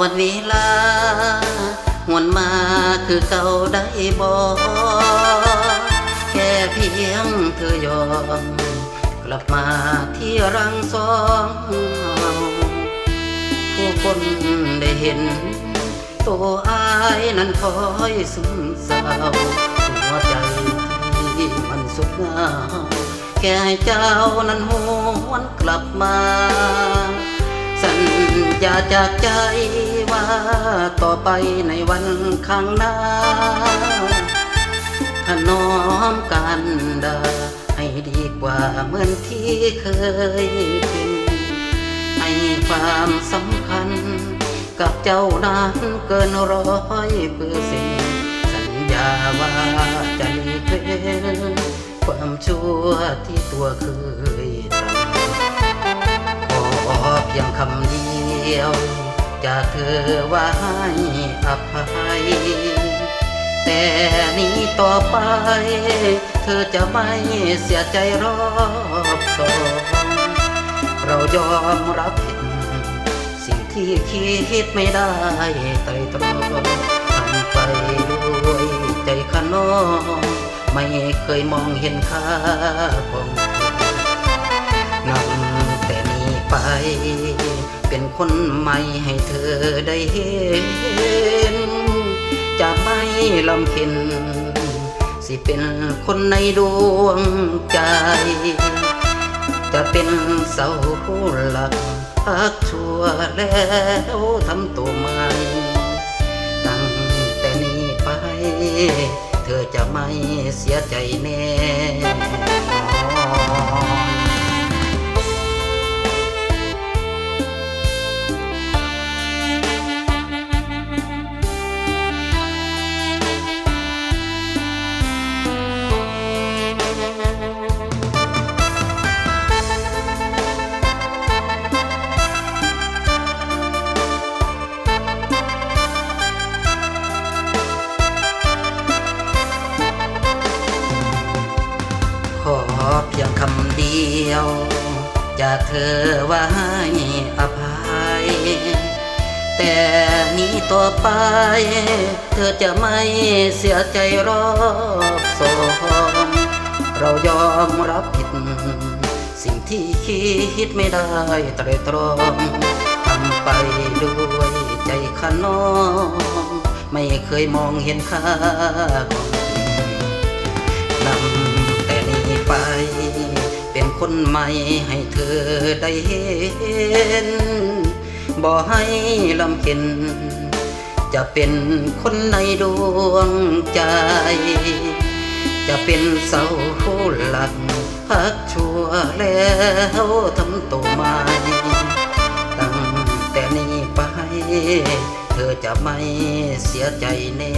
วันเวลาหวนมาคือเก่าได้บ่แค่เพียงเธอยอม กลับมาที่รังสองเราผู้คนได้เห็น ตัวอายนั้นคอยซึมเศร้าหัวใจที่มันสุดเงาแค่ให้เจ้านั้นหวนกลับมา สัญญาจากใจว่าต่อไปในวันข้างหน้าถนอมกันดาให้ดีกว่าเหมือนที่เคยเป็นให้ความสำคัญ กับเจ้านั้นเกินร้อยเปอร์เซ็นต์สัญญาว่าจะหลีกเว้นความชั่วที่ตัวเคยทำขอเพียงคำเดียว จากเธอว่าให้อภัย แต่นี้ต่อไป เธอจะไม่เสียใจรอบสองเรายอมรับผิด สิ่งที่คิดไม่ได้ไตรตรองทำไปด้วยใจขนองไม่เคยมองเห็นค่าของเธอนับแต่นี้ไป เป็นคนใหม่ให้เธอได้เห็น จะไม่ลำเค็นสิเป็นคนในดวงใจ จะเป็นเสาหลักพักชั่วแล้วทำตัวใหม่ตั้งแต่นี้ไป เธอจะไม่เสียใจแน่ พียงคำเดียว จากเธอว่าให้อภัย แต่นี้ต่อไป เธอจะไม่เสียใจรอบสองเรายอมรับผิด สิ่งที่คิดไม่ได้ไตรตรองทำไปด้วยใจขนองไม่เคยมองเห็นค่าของ คนใหม่ให้เธอได้เห็น บ่ให้ลำเค็น จะเป็นคนในดวงใจ จะเป็นเสาหลักพักชั่วแล้วทำตัวใหม่ตั้งแต่นี้ไป เธอจะไม่เสียใจแน่